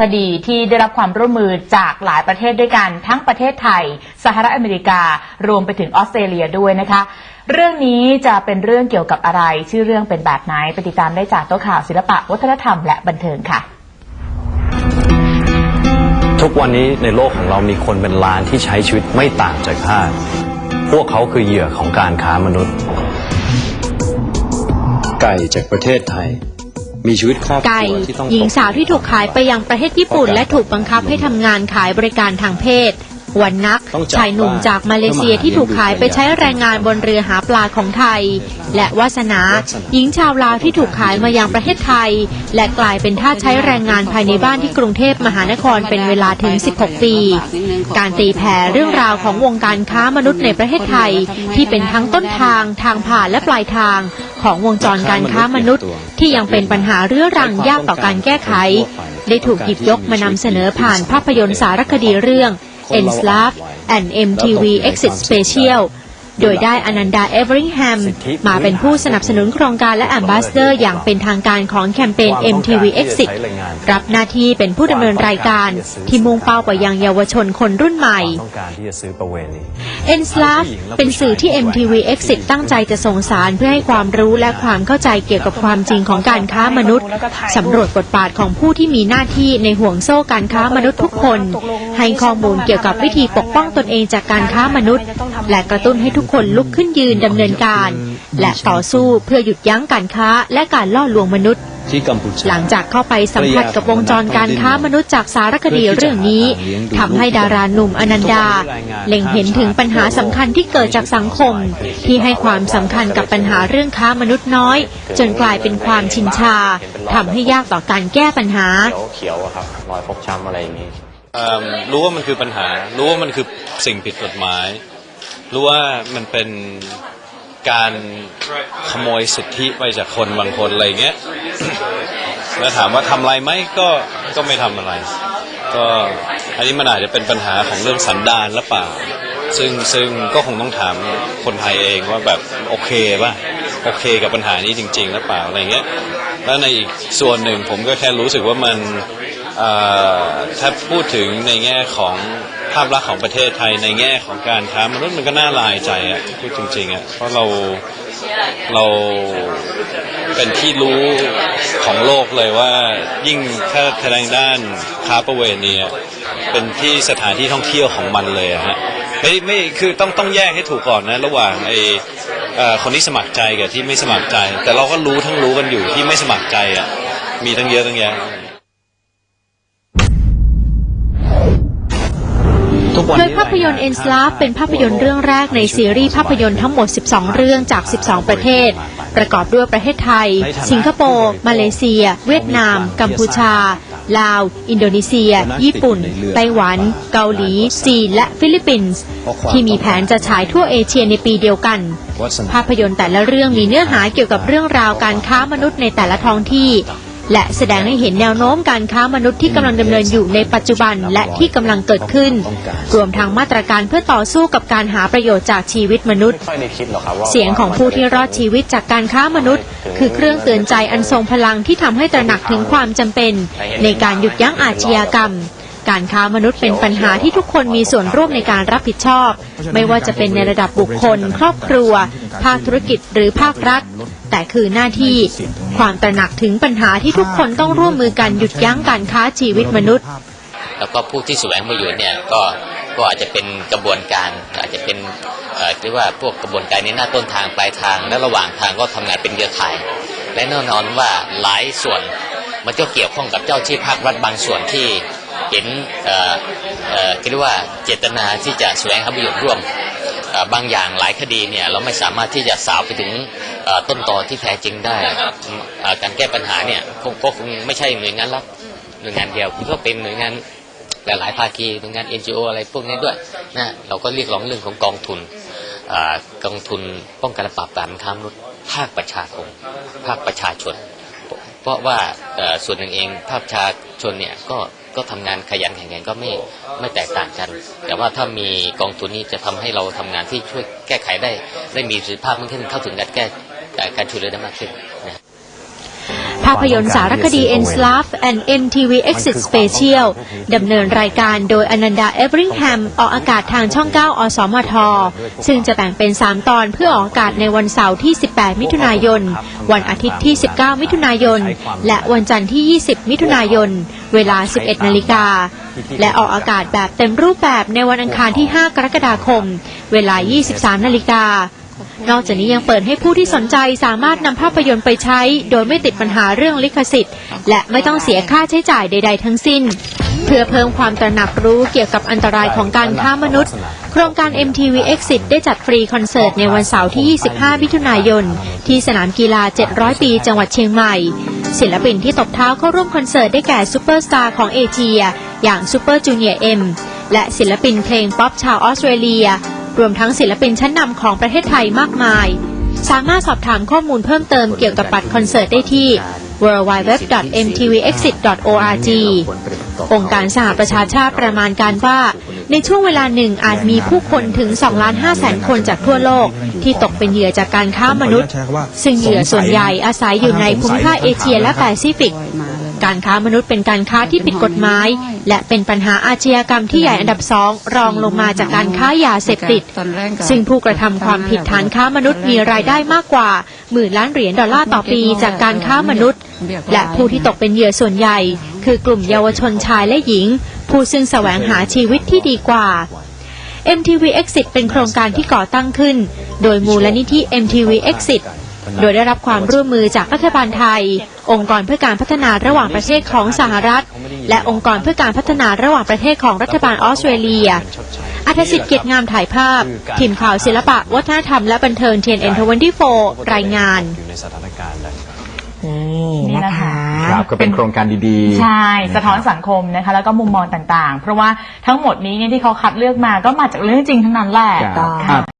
คดีที่ได้รับความร่วมมือจากหลายประเทศด้วยกัน ทั้งประเทศไทย สหรัฐอเมริกา รวมไปถึงออสเตรเลียด้วยนะคะ เรื่องนี้จะเป็นเรื่องเกี่ยวกับอะไร ชื่อเรื่องเป็นแบบไหนไปติดตามได้จากโต๊ะข่าวศิลปะวัฒนธรรมและบันเทิงค่ะ ทุกวันนี้ในโลกของเรามีคนเป็นล้านที่ใช้ชีวิตไม่ต่างจากทาสพวกเขาคือเหยื่อของการค้ามนุษย์ ไก่จากประเทศไทย มีชีวิตครอบคไก่รัวที่ต้องหญิงสาวที่ถูกขายไปยังประเทศญี่ปุ่น และถูกบังคับให้ทำงานขายบริการทางเพศ วันนัก ชายหนุ่มจากมาเลเซียที่ถูกขายไปใช้แรงงานบนเรือหาปลาของไทย และวาสนา หญิงชาวลาวที่ถูกขายมายังประเทศไทย และกลายเป็นทาสใช้แรงงานภายในบ้านที่กรุงเทพมหานครเป็นเวลาถึง 16 ปี การตีแผ่เรื่องราวของวงการค้ามนุษย์ในประเทศไทย ที่เป็นทั้งต้นทางทางผ่านและปลายทาง ของวงจรการค้ามนุษย์ ที่ยังเป็นปัญหาเรื้อรังยากต่อการแก้ไข ได้ถูกหยิบยกมานำเสนอผ่านภาพยนตร์สารคดีเรื่อง Enslave and MTV Exit Special โดยได้อนันดาเอเวอริงแฮมมาเป็นผู้สนับสนุนโครงการและแอมบาสเดอร์ อย่างเป็นทางการของแคมเปญ MTV Exit รับหน้าที่เป็นผู้ดำเนินรายการ ที่มุ่งเป้าไปยังเยาวชนคนรุ่นใหม่ต้องการที่จะซื้อประเวณี e n s l a v เป็นสื่อที่ MTV Exit ตั้งใจจะส่งสารเพื่อให้ความรู้และความเข้าใจเกี่ยวกับความจริงของการค้ามนุษย์สำรวจบทบาทของผู้ที่มีหน้าที่ในห่วงโซ่การค้ามนุษย์ทุกคน ให้ข้อมูลเกี่ยวกับวิธีปกป้องตนเองจากการค้ามนุษย์ และกระตุ้นให้ทุกคนลุกขึ้นยืนดำเนินการ และต่อสู้เพื่อหยุดยั้งการค้าและการล่อลวงมนุษย์ที่กัมพูชาหลังจากเข้าไปสัมผัสกับวงจรการค้ามนุษย์จากสารคดีเรื่องนี้ทำให้ดาราหนุ่มอนันดา เล็งเห็นถึงปัญหาสำคัญที่เกิดจากสังคม ที่ให้ความสำคัญกับปัญหาเรื่องค้ามนุษย์น้อย จนกลายเป็นความชินชาทำให้ยากต่อการแก้ปัญหาเขียวๆอะครับรอยฟกช้ำอะไรอย่างนี้เอิ่มรู้ว่ามันคือปัญหา รู้ว่ามันคือสิ่งผิดกฎหมาย รู้ว่ามันเป็นการขโมยสิทธิไปจากคนบางคนอะไรเงี้ย แล้วถามว่าทำอะไรไหมก็ก็ไม่ทำอะไร ก็อันนี้มันอาจจะเป็นปัญหาของเรื่องสันดานหรือเปล่า ซึ่งซึ่งก็คงต้องถามคนไทยเองว่าแบบโอเคป่ะโอเคกับปัญหานี้จริงๆหรือเปล่าอะไรเงี้ยแล้วในอีกส่วนหนึ่งผมก็แค่รู้สึกว่ามันถ้าพูดถึงในแง่ของาพลักษณ์ของประเทศไทยในแง่ของการค้ามนุษย์มันก็น่าลายใจอะพูดจริงๆอะเพราะเราเราเป็นที่รู้ของโลกเลยว่ายิ่งถ้าทางด้านค้าประเวณีเป็นที่สถานที่ท่องเที่ยวของมันเลยฮะไม่ไม่คือต้องต้องแยกให้ถูกก่อนนะ ระหว่างไอ่คนที่สมัครใจกับที่ไม่สมัครใจ แต่เราก็รู้ทั้งรู้กันอยู่ที่ไม่สมัครใจอะมีตั้งเยอะตั้งแยะ โดยภาพยนตร์ e n s l a v เป็นภาพยนตร์เรื่องแรกในซีรีส์ภาพยนตร์ทั้งหมด 12 เรื่องจาก 12 ประเทศ ประกอบด้วยประเทศไทย สิงคโปร์ มาเลเซีย เวียดนาม กัมพูชา ลาว อินโดนีเซีย ญี่ปุ่น ไต้หวัน เกาหลี จีน และฟิลิปปินส์ ที่มีแผนจะฉายทั่วเอเชียในปีเดียวกัน ภาพยนตร์แต่ละเรื่องมีเนื้อหาเกี่ยวกับเรื่องราวการค้ามนุษย์ในแต่ละท้องที่ และแสดงให้เห็นแนวโน้มการค้ามนุษย์ที่กำลังดำเนินอยู่ในปัจจุบันและที่กำลังเกิดขึ้น รวมทั้งมาตรการเพื่อต่อสู้กับการหาประโยชน์จากชีวิตมนุษย์ไม่ค่อยได้คิดหรอกครับว่าเสียงของผู้ที่รอดชีวิตจากการค้ามนุษย์ คือเครื่องเตือนใจอันทรงพลังที่ทำให้ตระหนักถึงความจำเป็น ในการหยุดยั้งอาชญากรรมการค้ามนุษย์เป็นปัญหาที่ทุกคนมีส่วนร่วมในการรับผิดชอบ ไม่ว่าจะเป็นในระดับบุคคล ครอบครัว ภาคธุรกิจหรือภาครัฐ แต่คือหน้าที่ ความตระหนักถึงปัญหาที่ทุกคนต้องร่วมมือกันหยุดยั้งการค้าชีวิตมนุษย์ แล้วก็ผู้ที่แสวงประโยชน์เนี่ยก็ก็อาจจะเป็นกระบวนการอาจจะเป็นเอ่อเรียกว่าพวกกระบวนการในหน้าต้นทางปลายทาง และระหว่างทางก็ทำงานเป็นเครือข่าย และแน่นอนว่าหลายส่วนมันก็เกี่ยวข้องกับเจ้าที่ภาครัฐบางส่วนที่เห็นเอ่อเอ่อเรียกว่าเจตนาที่จะแสวงหาประโยชน์ร่วมเอ่อบางอย่างหลายคดีเนี่ยเราไม่สามารถที่จะสาวไปถึงเอ่อ ต้นตอที่แท้จริงได้เอ่อการแก้ปัญหาเนี่ยคงก็คงไม่ใช่หน่วยงานรัฐหน่วยงานเดียวก็เป็นหน่วยงานหลายๆภาคีหน่วยงาน NGO อะไรพวกนี้ด้วยนะเราก็เรียกร้องเรื่องของกองทุนอ่ากองทุนป้องกันและปราบปรามค้ามนุษย์ภาคประชาคมภาคประชาชน เพราะว่าเอ่อส่วนหนึ่งเองภาคประชาชนเนี่ยก็ก็ทำงานขยันแข็งแกร่งก็ไม่ไม่แตกต่างกัน แต่ว่าถ้ามีกองทุนนี้จะทำให้เราทำงานที่ช่วยแก้ไขได้ ได้มีประสิทธิภาพมากขึ้นเข้าถึงการแก้ การช่วยเหลือได้มากขึ้นนะภภาพยนตร์สารคดี Enslave and MTV Exit Special ดำเนินรายการโดยอนันดาเอเวริงแฮมออกอากาศทางช่อง 9 อสมท ซึ่งจะแบ่งเป็น 3 ตอนเพื่อออกอากาศในวันเสาร์ที่ 18 มิถุนายน วันอาทิตย์ที่ 19 มิถุนายน และวันจันทร์ที่ 20 มิถุนายน เวลา 11 นาฬิกา และออกอากาศแบบเต็มรูปแบบในวันอังคารที่ 5 กรกฎาคม เวลา 23 นาฬิกา นอกจากนี้ยังเปิดให้ผู้ที่สนใจสามารถนำภาพยนตร์ไปใช้ โดยไม่ติดปัญหาเรื่องลิขสิทธิ์ และไม่ต้องเสียค่าใช้จ่ายใด ๆ ทั้งสิ้น เพื่อเพิ่มความตระหนักรู้เกี่ยวกับอันตรายของการค้ามนุษย์ โครงการ MTV Exit ได้จัดฟรีคอนเสิร์ตในวันเสาร์ที่ 25 มิถุนายน ที่สนามกีฬา 700 ปี จังหวัดเชียงใหม่ ศิลปินที่ตบเท้าเข้าร่วมคอนเสิร์ตได้แก่ซูเปอร์สตาร์ของเอเชีย อย่างซูเปอร์จูเนียร์เอ็มและศิลปินเพลงป๊อปชาวออสเตรเลีย รวมทั้งศิลปินชั้นนำของประเทศไทยมากมาย สามารถสอบถามข้อมูลเพิ่มเติมเกี่ยวกับบัตรคอนเสิร์ตได้ที่ www.mtvexit.org องค์การสหประชาชาติประมาณการว่า ในช่วงเวลาหนึ่งอาจมีผู้คนถึง 2 ล้าน5แสนคนจากทั่วโลก ที่ตกเป็นเหยื่อจากการค้ามนุษย์ ซึ่งเหยื่อส่วนใหญ่อาศัยอยู่ในภูมิภาคเอเชียและแปซิฟิก การค้ามนุษย์เป็นการค้าที่ผิดกฎหมาย และเป็นปัญหาอาชญากรรมที่ใหญ่อันดับสองรองลงมาจากการค้ายาเสพติด ซึ่งผู้กระทำความผิดฐานค้ามนุษย์มีรายได้มากกว่าหมื่นล้านเหรียญดอลลาร์ต่อปีจากการค้ามนุษย์ และผู้ที่ตกเป็นเหยื่อส่วนใหญ่ คือกลุ่มเยาวชนชายและหญิง ผู้ซึ่งแสวงหาชีวิตที่ดีกว่า MTV Exit เป็นโครงการที่ก่อตั้งขึ้น โดยมูลนิธิ MTV Exit โดยได้รับความร่วมมือจากรัฐบาลไทย องค์กรเพื่อการพัฒนาระหว่างประเทศของสหรัฐ และองค์กรเพื่อการพัฒนาระหว่างประเทศของรัฐบาลออสเตรเลียอัธสิทธิ์เกียรติงามถ่ายภาพ ทีมข่าวศิลปะ วัฒนธรรมและบันเทิง TNN24 รายงานอยู่ในสถานการณ์แบบนี่นี่นะนะคะคะครับก็เป็นโครงการดีๆ ใช่ะสะท้อนสังคมนะคะแล้วก็มุมมองต่างๆ เพราะว่าทั้งหมดนี้เนี่ยที่เขาคัดเลือกมาก็มาจากเรื่องจริงทั้งนั้นแหละครับค่ะ